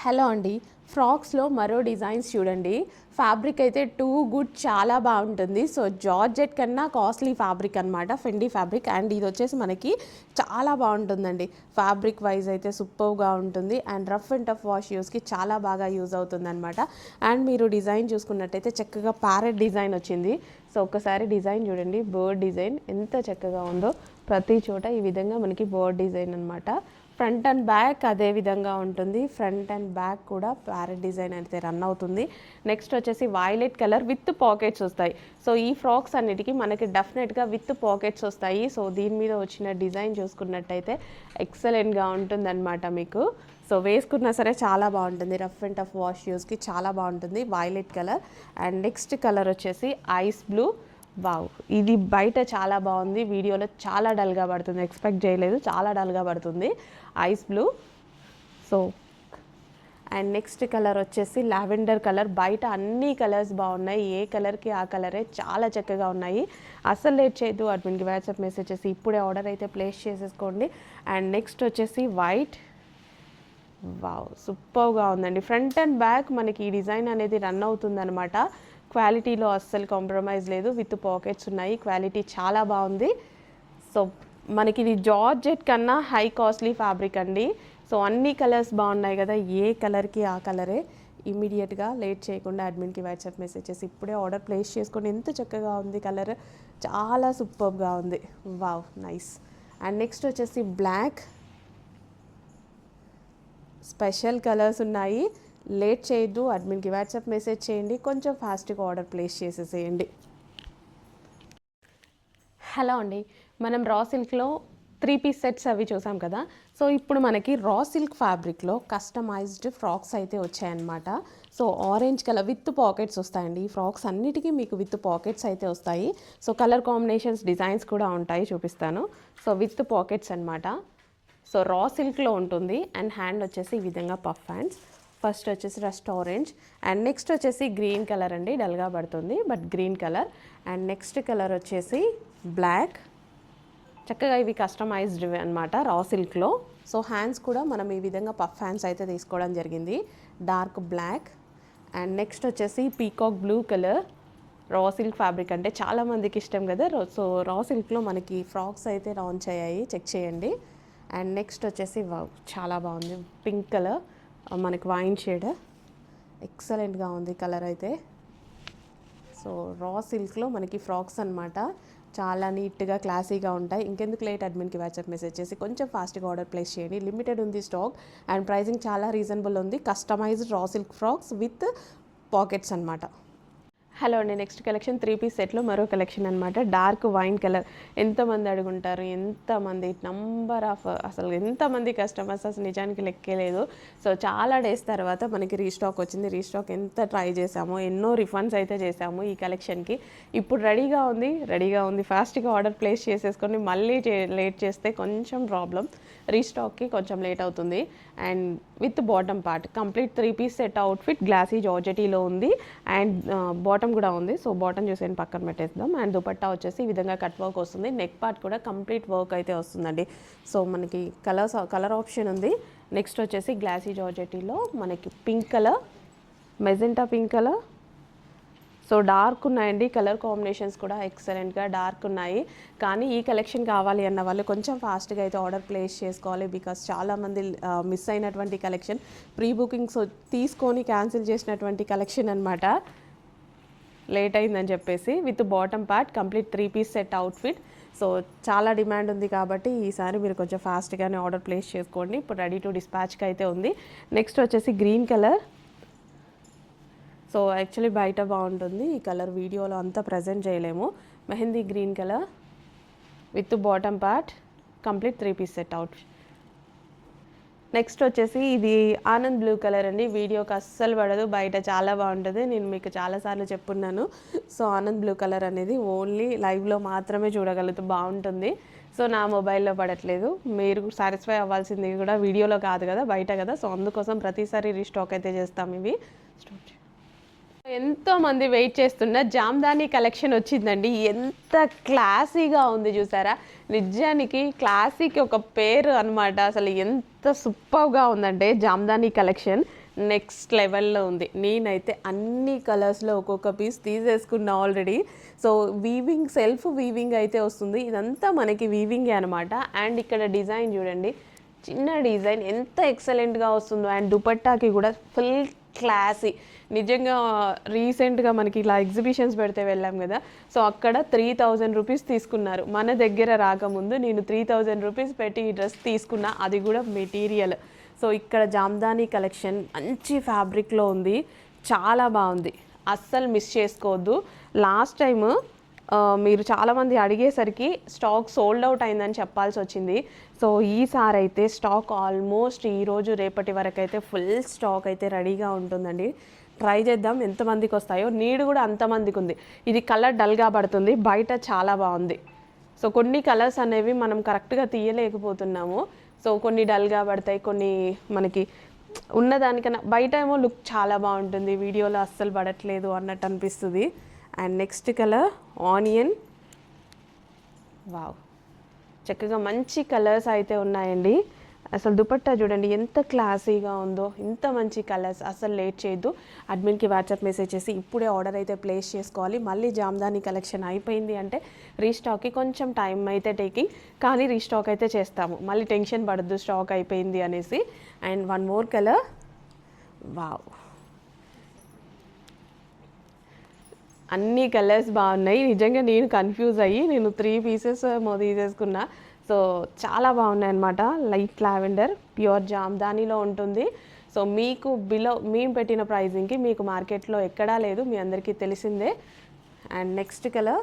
Hello అండి. ఫ్రాక్స్లో మరో designs చూడండి. ఫ్యాబ్రిక్ అయితే టూ గుడ్ చాలా బాగుంటుంది. సో జార్జెట్ కన్నా కాస్ట్లీ ఫ్యాబ్రిక్ అనమాట ఫెండీ ఫ్యాబ్రిక్. అండ్ ఇది వచ్చేసి మనకి చాలా బాగుంటుందండి. ఫ్యాబ్రిక్ వైజ్ అయితే సూపర్గా ఉంటుంది. And rough and tough wash యూస్కి చాలా బాగా యూజ్ అవుతుంది అనమాట అండ్ మీరు డిజైన్ చూసుకున్నట్టయితే చక్కగా ప్యారెట్ డిజైన్ వచ్చింది. సో ఒక్కసారి డిజైన్ చూడండి. బర్డ్ డిజైన్ ఎంత చక్కగా ఉందో. ప్రతి చోట ఈ విధంగా మనకి బర్డ్ డిజైన్ అనమాట ఫ్రంట్ అండ్ బ్యాక్ అదే విధంగా ఉంటుంది. ఫ్రంట్ అండ్ బ్యాక్ కూడా ప్యారెట్ డిజైన్ అయితే రన్ అవుతుంది. నెక్స్ట్ వచ్చేసి వైలెట్ కలర్ విత్ పాకెట్స్ వస్తాయి. సో ఈ ఫ్రాక్స్ అన్నిటికీ మనకి డెఫినెట్గా విత్ పాకెట్స్ వస్తాయి. సో దీని మీద వచ్చిన డిజైన్ చూసుకున్నట్టయితే ఎక్సలెంట్గా ఉంటుందన్నమాట మీకు. సో వేసుకున్నా సరే చాలా బాగుంటుంది. రఫ్ అండ్ టఫ్ వాష్ యూస్కి చాలా బాగుంటుంది. Violet colour. And next colour వచ్చేసి ఐస్ బ్లూ. వావ్. ఇది బయట చాలా బాగుంది. వీడియోలో చాలా డల్గా పడుతుంది. ఎక్స్పెక్ట్ చేయలేదు. చాలా డల్గా పడుతుంది. Ice blue. So and next colour వచ్చేసి లావెండర్ కలర్. బయట అన్ని కలర్స్ బాగున్నాయి. ఏ కలర్కి ఆ కలరే చాలా చక్కగా ఉన్నాయి. అస్సలు లేట్ చేయదు అడ్మిన్కి. వాట్సాప్ మెసేజ్ చేసి ఇప్పుడే ఆర్డర్ అయితే ప్లేస్ చేసేసుకోండి. అండ్ నెక్స్ట్ వచ్చేసి వైట్. వావ్. సూపర్గా ఉందండి. ఫ్రంట్ అండ్ బ్యాక్ మనకి ఈ డిజైన్ అనేది రన్ అవుతుందనమాట క్వాలిటీలో అస్సలు కాంప్రమైజ్ లేదు. విత్ పాకెట్స్ ఉన్నాయి. క్వాలిటీ చాలా బాగుంది. సో మనకి ఇది జార్జెట్ కన్నా హై కాస్ట్లీ ఫ్యాబ్రిక్ అండి. సో అన్ని కలర్స్ బాగున్నాయి కదా. ఏ కలర్కి ఆ కలరే ఇమీడియట్గా లేట్ చేయకుండా అడ్మిన్కి వాట్సాప్ మెసేజ్ చేసి ఇప్పుడే ఆర్డర్ ప్లేస్ చేసుకొని ఎంత చక్కగా ఉంది కలర్ చాలా సూపర్గా ఉంది. వావ్ నైస్ అండ్ నెక్స్ట్ వచ్చేసి బ్లాక్ స్పెషల్ కలర్స్ ఉన్నాయి. లేట్ చేయొద్దు అడ్మిన్కి వాట్సాప్ మెసేజ్ చేయండి కొంచెం ఫాస్ట్గా ఆర్డర్ ప్లేస్ చేసేసేయండి. హలో అండి మనం రా సిల్క్లో త్రీ పీస్ సెట్స్ అవి చూసాం కదా. సో ఇప్పుడు మనకి రా సిల్క్ ఫ్యాబ్రిక్లో కస్టమైజ్డ్ ఫ్రాక్స్ అయితే వచ్చాయన్నమాట. So orange colour with pockets వస్తాయండి. ఈ ఫ్రాక్స్ అన్నిటికీ మీకు విత్ పాకెట్స్ అయితే వస్తాయి. సో కలర్ కాంబినేషన్స్ డిజైన్స్ కూడా ఉంటాయి చూపిస్తాను. సో విత్ పాకెట్స్ అన్నమాట. సో రా సిల్క్లో ఉంటుంది అండ్ హ్యాండ్ వచ్చేసి ఈ విధంగా పఫ్ హ్యాండ్స్. ఫస్ట్ వచ్చేసి రస్ట్ ఆరెంజ్ అండ్ నెక్స్ట్ వచ్చేసి గ్రీన్ కలర్ అండి డల్గా పడుతుంది but green colour and next colour వచ్చేసి బ్లాక్ చక్కగా ఇవి కస్టమైజ్డ్ అనమాట రా సిల్క్లో సో హ్యాండ్స్ కూడా మనం ఈ విధంగా పఫ్ హ్యాండ్స్ అయితే తీసుకోవడం జరిగింది. డార్క్ బ్లాక్ అండ్ నెక్స్ట్ వచ్చేసి peacock blue colour raw silk fabric అంటే చాలామందికి ఇష్టం కదా. సో రా సిల్క్లో మనకి ఫ్రాక్స్ అయితే లాంచ్ అయ్యాయి. చెక్ చేయండి. అండ్ నెక్స్ట్ వచ్చేసి చాలా బాగుంది. పింక్ కలర్ మనకి వైన్ షేడ్. ఎక్సలెంట్గా ఉంది కలర్ అయితే. సో రా సిల్క్లో మనకి ఫ్రాక్స్ అనమాట చాలా నీట్గా క్లాసీగా ఉంటాయి. ఇంకెందుకు లేట్ అడ్మిన్కి వాట్సాప్ మెసేజ్ చేసి కొంచెం ఫాస్ట్గా ఆర్డర్ ప్లేస్ చేయండి. లిమిటెడ్ ఉంది స్టాక్ అండ్ ప్రైసింగ్ చాలా రీజనబుల్ ఉంది. Customised raw silk frocks with pockets అనమాట హలో అండి నెక్స్ట్ కలెక్షన్ త్రీ పీస్ సెట్లో మరో కలెక్షన్ అనమాట డార్క్ వైన్ కలర్. ఎంతమంది అడుగుంటారు? ఎంతమంది? నంబర్ ఆఫ్ అసలు ఎంతమంది కస్టమర్స్ అసలు నిజానికి లెక్కలేదు సో చాలా డేస్ తర్వాత మనకి రీస్టాక్ వచ్చింది. రీస్టాక్ ఎంత ట్రై చేసామో ఎన్నో రిఫండ్స్ అయితే చేసాము ఈ కలెక్షన్కి ఇప్పుడు రెడీగా ఉంది. రెడీగా ఉంది. ఫాస్ట్గా ఆర్డర్ ప్లేస్ చేసేసుకొని మళ్ళీ లేట్ చేస్తే కొంచెం ప్రాబ్లం రీస్టాక్కి కొంచెం లేట్ అవుతుంది. And with bottom part complete three piece set outfit glossy జార్జెటీలో ఉంది. అండ్ బాటమ్ uh, కూడా ఉంది. సో బాటమ్ చూసేయండి పక్కన పెట్టేద్దాం. అండ్ దుపట్టా వచ్చేసి ఈ విధంగా కట్ వర్క్ వస్తుంది. నెక్ పార్ట్ కూడా కంప్లీట్ వర్క్ అయితే వస్తుందండి. సో మనకి కలర్స్ కలర్ ఆప్షన్ ఉంది. నెక్స్ట్ వచ్చేసి గ్లాసీ జార్జెటీలో మనకి pink colour magenta pink colour so dark ఉన్నాయండి. కలర్ కాంబినేషన్స్ కూడా ఎక్సలెంట్గా డార్క్ ఉన్నాయి. కానీ ఈ కలెక్షన్ కావాలి అన్న వాళ్ళు కొంచెం ఫాస్ట్గా అయితే ఆర్డర్ ప్లేస్ చేసుకోవాలి బికాస్ చాలామంది మిస్ అయినటువంటి కలెక్షన్ ప్రీ బుకింగ్స్ తీసుకొని క్యాన్సిల్ చేసినటువంటి కలెక్షన్ అనమాట లేట్ అయిందని చెప్పేసి with bottom part complete three piece set outfit. So చాలా డిమాండ్ ఉంది కాబట్టి ఈసారి మీరు కొంచెం ఫాస్ట్గానే ఆర్డర్ ప్లేస్ చేసుకోండి. ఇప్పుడు రెడీ టు డిస్పాచ్కి అయితే ఉంది. నెక్స్ట్ వచ్చేసి గ్రీన్ కలర్. సో యాక్చువల్లీ బయట బాగుంటుంది. ఈ కలర్ వీడియోలో అంతా ప్రజెంట్ చేయలేము. Mehndi green colour with bottom part complete three piece set out next వచ్చేసి ఇది ఆనంద్ బ్లూ కలర్ అండి. వీడియోకి అస్సలు పడదు. బయట చాలా బాగుంటుంది. నేను మీకు చాలాసార్లు చెప్పున్నాను. సో ఆనంద్ బ్లూ కలర్ అనేది ఓన్లీ లైవ్లో మాత్రమే చూడగలుగుతూ బాగుంటుంది. సో నా మొబైల్లో పడట్లేదు. మీరు సాటిస్ఫై అవ్వాల్సింది కూడా వీడియోలో కాదు కదా బయట కదా. సో అందుకోసం ప్రతిసారి రీస్టాక్ అయితే చేస్తాం ఇవి. స్టాక్ ఎంతో మంది వెయిట్ చేస్తున్న జామ్దాని కలెక్షన్ వచ్చిందండి. ఎంత క్లాసీగా ఉంది చూసారా? నిజానికి క్లాసిక్ ఒక పేరు అన్నమాట. అసలు ఎంత సూపర్గా ఉందంటే జామ్దాని కలెక్షన్ నెక్స్ట్ లెవెల్లో ఉంది. నేనైతే అన్ని కలర్స్లో ఒక్కొక్క piece తీసేసుకున్నా already so weaving self weaving అయితే వస్తుంది. ఇదంతా మనకి వీవింగే అనమాట అండ్ ఇక్కడ డిజైన్ చూడండి. చిన్న డిజైన్ ఎంత ఎక్సలెంట్గా వస్తుందో. అండ్ దుపట్టాకి కూడా ఫుల్ క్లాసీ నిజంగా రీసెంట్గా మనకి ఇలా ఎగ్జిబిషన్స్ పెడితే వెళ్ళాం కదా. సో అక్కడ త్రీ థౌజండ్ రూపీస్ తీసుకున్నారు. మన దగ్గర రాకముందు నేను త్రీ థౌజండ్ రూపీస్ పెట్టి ఈ డ్రెస్ తీసుకున్నా. అది కూడా మెటీరియల్. సో ఇక్కడ జామ్దానీ కలెక్షన్ మంచి ఫ్యాబ్రిక్లో ఉంది. చాలా బాగుంది. అస్సలు మిస్ చేసుకోవద్దు. లాస్ట్ టైము మీరు చాలామంది అడిగేసరికి స్టాక్ సోల్డ్ అవుట్ అయిందని చెప్పాల్సి వచ్చింది. సో ఈసారి అయితే స్టాక్ ఆల్మోస్ట్ ఈరోజు రేపటి వరకు అయితే ఫుల్ స్టాక్ అయితే రెడీగా ఉంటుందండి. ట్రై చేద్దాం ఎంతమందికి వస్తాయో. నీడు కూడా అంతమందికి ఉంది. ఇది కలర్ డల్గా పడుతుంది. బయట చాలా బాగుంది. సో కొన్ని కలర్స్ అనేవి మనం కరెక్ట్గా తీయలేకపోతున్నాము. సో కొన్ని డల్గా పడతాయి. కొన్ని మనకి ఉన్నదానికన్నా బయట ఏమో లుక్ చాలా బాగుంటుంది. వీడియోలో అస్సలు పడట్లేదు అన్నట్టు అనిపిస్తుంది. And next colour onion. Wow. చక్కగా మంచి కలర్స్ అయితే ఉన్నాయండి. అసలు దుపట్టా చూడండి ఎంత క్లాసీగా ఉందో ఇంత మంచి కలర్స్. అసలు లేట్ చేయొద్దు. అడ్మిన్కి వాట్సాప్ మెసేజ్ చేసి ఇప్పుడే ఆర్డర్ అయితే ప్లేస్ చేసుకోవాలి. మళ్ళీ జామ్దాని కలెక్షన్ అయిపోయింది అంటే రీస్టాక్కి కొంచెం టైం అయితే టేకింగ్ కానీ రీస్టాక్ అయితే చేస్తాము. మళ్ళీ టెన్షన్ పడద్దు స్టాక్ అయిపోయింది అనేసి. And one more colour. Wow. అన్ని కలర్స్ బాగున్నాయి. నిజంగా నేను కన్ఫ్యూజ్ అయ్యి నేను త్రీ పీసెస్ ఏమో తీసేసుకున్నా. సో చాలా బాగున్నాయి అనమాట లైట్ లావెండర్ ప్యూర్ జామ్దానిలో ఉంటుంది. సో మీకు బిలో మేము పెట్టిన ప్రైజింగ్కి మీకు మార్కెట్లో ఎక్కడా లేదు. మీ అందరికీ తెలిసిందే. And next colour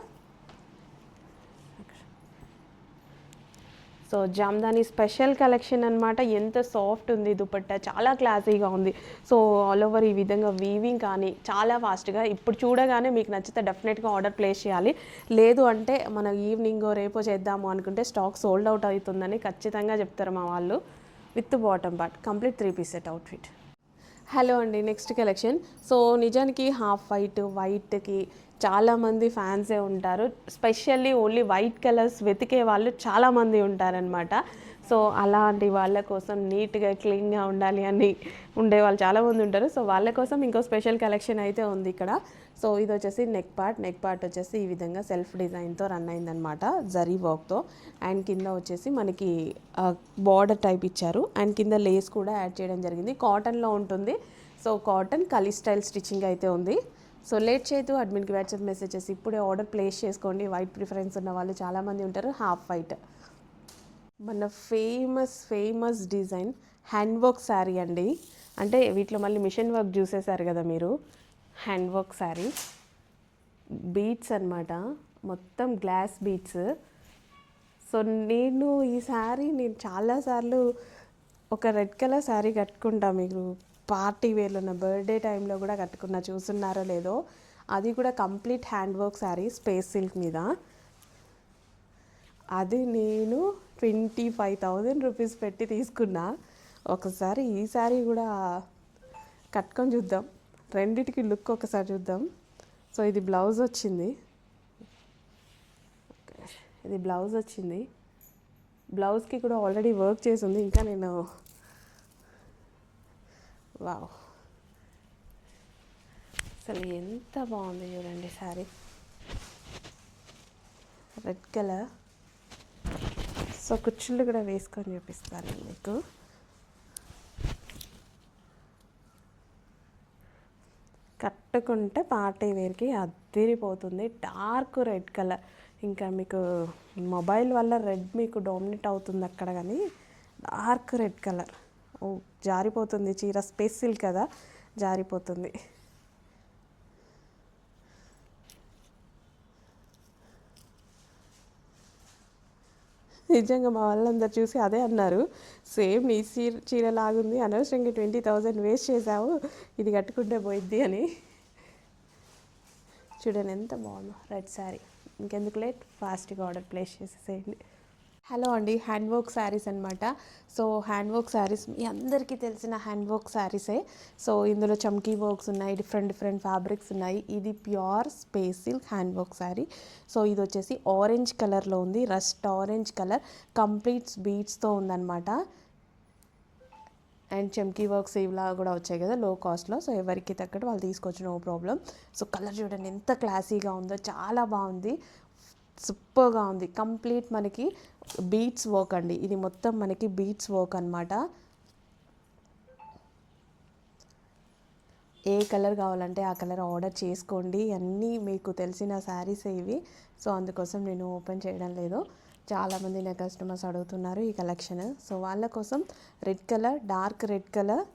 so Jamdani special collection అన్నమాట. ఎంత సాఫ్ట్ ఉంది దుపట్టా. చాలా క్లాసీగా ఉంది. సో ఆల్ ఓవర్ ఈ విధంగా వీవింగ్ కానీ చాలా ఫాస్ట్గా ఇప్పుడు చూడగానే మీకు నచ్చితే డెఫినెట్గా ఆర్డర్ ప్లేస్ చేయాలి. లేదు అంటే మన ఈవినింగ్ రేపో చేద్దాము అనుకుంటే స్టాక్ సోల్డ్ అవుట్ అవుతుందని ఖచ్చితంగా చెప్తారు మా వాళ్ళు. With bottom part complete three piece set outfit hello అండి నెక్స్ట్ కలెక్షన్ సో నిజానికి హాఫ్ వైట్ వైట్కి చాలామంది ఫ్యాన్సే ఉంటారు. స్పెషల్లీ ఓన్లీ వైట్ కలర్స్ వెతికే వాళ్ళు చాలామంది ఉంటారనమాట సో అలాంటి వాళ్ళ కోసం నీట్గా క్లీన్గా ఉండాలి అని ఉండే వాళ్ళు చాలామంది ఉంటారు. సో వాళ్ళ కోసం ఇంకో స్పెషల్ కలెక్షన్ అయితే ఉంది ఇక్కడ. సో ఇది వచ్చేసి నెక్ పార్ట్ నెక్ పార్ట్ వచ్చేసి ఈ విధంగా సెల్ఫ్ డిజైన్తో రన్ అయిందనమాట జరీ వర్క్తో అండ్ కింద వచ్చేసి మనకి బార్డర్ టైప్ ఇచ్చారు. అండ్ కింద లేస్ కూడా యాడ్ చేయడం జరిగింది. కాటన్లో ఉంటుంది. So cotton kali style stitching అయితే ఉంది. సో లేట్ చేయదు అడ్మిన్కి వాట్సాప్ మెసేజెస్ ఇప్పుడే ఆర్డర్ ప్లేస్ చేసుకోండి. వైట్ ప్రిఫరెన్స్ ఉన్న వాళ్ళు చాలామంది ఉంటారు. హాఫ్ వైట్ మన famous famous design hand work saree అండి. అంటే వీటిలో మళ్ళీ మిషన్ వర్క్ చూసేశారు కదా మీరు? హ్యాండ్ వర్క్ శారీ బీట్స్ అన్నమాట. మొత్తం గ్లాస్ బీట్స్ సో నేను ఈ శారీ నేను చాలాసార్లు ఒక రెడ్ కలర్ శారీ కట్టుకుంటా మీరు పార్టీ వేర్లో నా బర్త్డే టైంలో కూడా కట్టుకున్న చూస్తున్నారో లేదో అది కూడా complete hand work saree space silk మీద. అది నేను ట్వంటీ ఫైవ్ థౌజండ్ రూపీస్ పెట్టి తీసుకున్నా. ఒకసారి ఈ శారీ కూడా కట్టుకొని చూద్దాం. రెండిటికి లుక్ ఒకసారి చూద్దాం. సో ఇది బ్లౌజ్ వచ్చింది. ఇది బ్లౌజ్ వచ్చింది. బ్లౌజ్కి కూడా ఆల్రెడీ వర్క్ చేసి ఉంది. ఇంకా నేను వావ్ అసలు ఎంత బాగుంది చూడండి శారీ. రెడ్ కలర్ సో కుచ్చుళ్ళు కూడా వేసుకొని చూపిస్తాను మీకు. కట్టుకుంటే పార్టీ వేర్కి అద్దిరిపోతుంది డార్క్ రెడ్ కలర్ ఇంకా మీకు మొబైల్ వల్ల రెడ్ మీకు డామినేట్ అవుతుంది అక్కడ కానీ డార్క్ రెడ్ కలర్ ఓ జారిపోతుంది. చీర స్పేస్ సిల్క్ కదా? జారిపోతుంది. నిజంగా మా వాళ్ళందరూ చూసి అదే అన్నారు. సేమ్ నీ చీర చీర లాగుంది. అనవసరంగా ట్వంటీ థౌజండ్ వేస్ట్ చేసావు ఇది కట్టుకుంటే పోయిద్ది అని. చూడండి ఎంత బాగుందో. రెడ్ శారీ. ఇంకెందుకు లేట్? ఫాస్ట్గా ఆర్డర్ ప్లేస్ చేసేసేయండి. హలో అండి హ్యాండ్ వర్క్ శారీస్ అనమాట సో హ్యాండ్ వర్క్ శారీస్ మీ అందరికీ తెలిసిన హ్యాండ్ వర్క్ శారీసే. సో ఇందులో చమ్కీ వర్క్స్ ఉన్నాయి డిఫరెంట్ డిఫరెంట్ ఫ్యాబ్రిక్స్ ఉన్నాయి. ఇది pure space silk hand work saree. So ఇది వచ్చేసి ఆరెంజ్ కలర్లో ఉంది రస్ట్ ఆరెంజ్ కలర్ కంప్లీట్ బీట్స్తో ఉందన్నమాట. అండ్ చెమ్కీ వర్క్స్ ఇలా కూడా వచ్చాయి కదా లో. కాస్ట్లో సో ఎవరికి తగ్గట్టు వాళ్ళు తీసుకొచ్చిన నో ప్రాబ్లం సో కలర్ చూడండి ఎంత క్లాసీగా ఉందో చాలా బాగుంది. సూపర్గా ఉంది. కంప్లీట్ మనకి బీట్స్ వర్క్ అండి. ఇది మొత్తం మనకి బీట్స్ వర్క్ అనమాట ఏ కలర్ కావాలంటే ఆ కలర్ ఆర్డర్ చేసుకోండి. అన్నీ మీకు తెలిసిన శారీస్ ఇవి. సో అందుకోసం నేను ఓపెన్ చేయడం లేదు. చాలామంది నా కస్టమర్స్ అడుగుతున్నారు ఈ కలెక్షన్. సో వాళ్ళ కోసం red colour dark red colour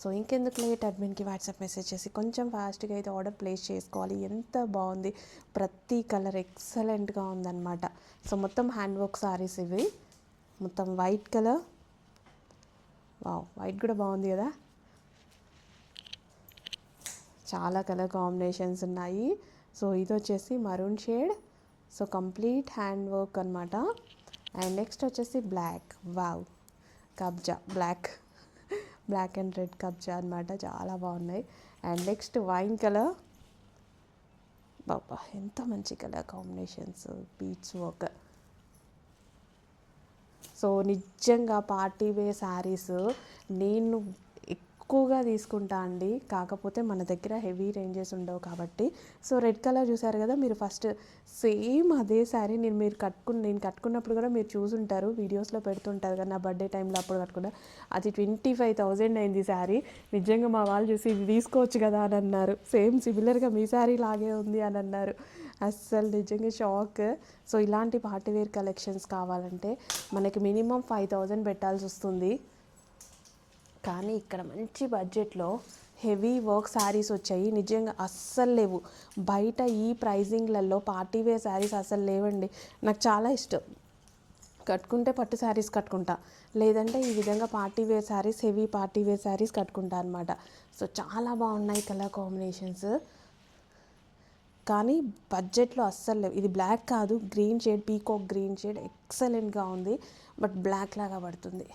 so ఇంకెందుకు లేట్ అడ్మిన్కి వాట్సాప్ మెసేజ్ చేసి కొంచెం ఫాస్ట్గా అయితే ఆర్డర్ ప్లేస్ చేసుకోవాలి. ఎంత బాగుంది. ప్రతి కలర్ ఎక్సలెంట్గా ఉందన్నమాట. సో మొత్తం హ్యాండ్ వర్క్ సారీస్ ఇవి. మొత్తం వైట్ కలర్ వావ్ వైట్ కూడా బాగుంది కదా. చాలా కలర్ కాంబినేషన్స్ ఉన్నాయి. సో ఇది వచ్చేసి maroon shade so complete hand work అనమాట అండ్ నెక్స్ట్ వచ్చేసి బ్లాక్ వావ్ కబ్జా. బ్లాక్ బ్లాక్ అండ్ రెడ్ కబ్జా అనమాట చాలా బాగున్నాయి. And next wine colour. బాబా ఎంత మంచి colour combinations. Beads work so నిజంగా పార్టీ వే శారీస్. నేను తక్కువగా తీసుకుంటా అండి. కాకపోతే మన దగ్గర హెవీ రేంజెస్ ఉండవు కాబట్టి. సో రెడ్ కలర్ చూసారు కదా మీరు ఫస్ట్ సేమ్ అదే శారీ నేను మీరు కట్టుకుని నేను కట్టుకున్నప్పుడు కూడా మీరు చూసుంటారు. వీడియోస్లో పెడుతుంటారు కదా నా బర్త్డే టైంలో అప్పుడు కట్టుకున్నా. అది ట్వంటీ ఫైవ్ థౌజండ్ అయింది శారీ. నిజంగా మా వాళ్ళు చూసి ఇది తీసుకోవచ్చు కదా అని అన్నారు. సేమ్ సిమిలర్గా మీ శారీ లాగే ఉంది అని అన్నారు. అస్సలు నిజంగా షాక్. సో ఇలాంటి పార్టీవేర్ కలెక్షన్స్ కావాలంటే మనకి మినిమం ఫైవ్ థౌజండ్ పెట్టాల్సి వస్తుంది. కానీ ఇక్కడ మంచి బడ్జెట్లో హెవీ వర్క్ శారీస్ వచ్చాయి. నిజంగా అస్సలు లేవు. బయట ఈ ప్రైజింగ్లలో పార్టీ వేర్ శారీస్ అస్సలు లేవండి. నాకు చాలా ఇష్టం. కట్టుకుంటే పట్టు శారీస్ కట్టుకుంటా. లేదంటే ఈ విధంగా party wear sarees heavy party wear sarees కట్టుకుంటా అనమాట సో చాలా బాగున్నాయి కలర్ కాంబినేషన్స్. కానీ బడ్జెట్లో అస్సలు లేవు. ఇది బ్లాక్ కాదు. Green shade peacock green shade ఎక్సలెంట్గా ఉంది. బట్ బ్లాక్ లాగా పడుతుంది.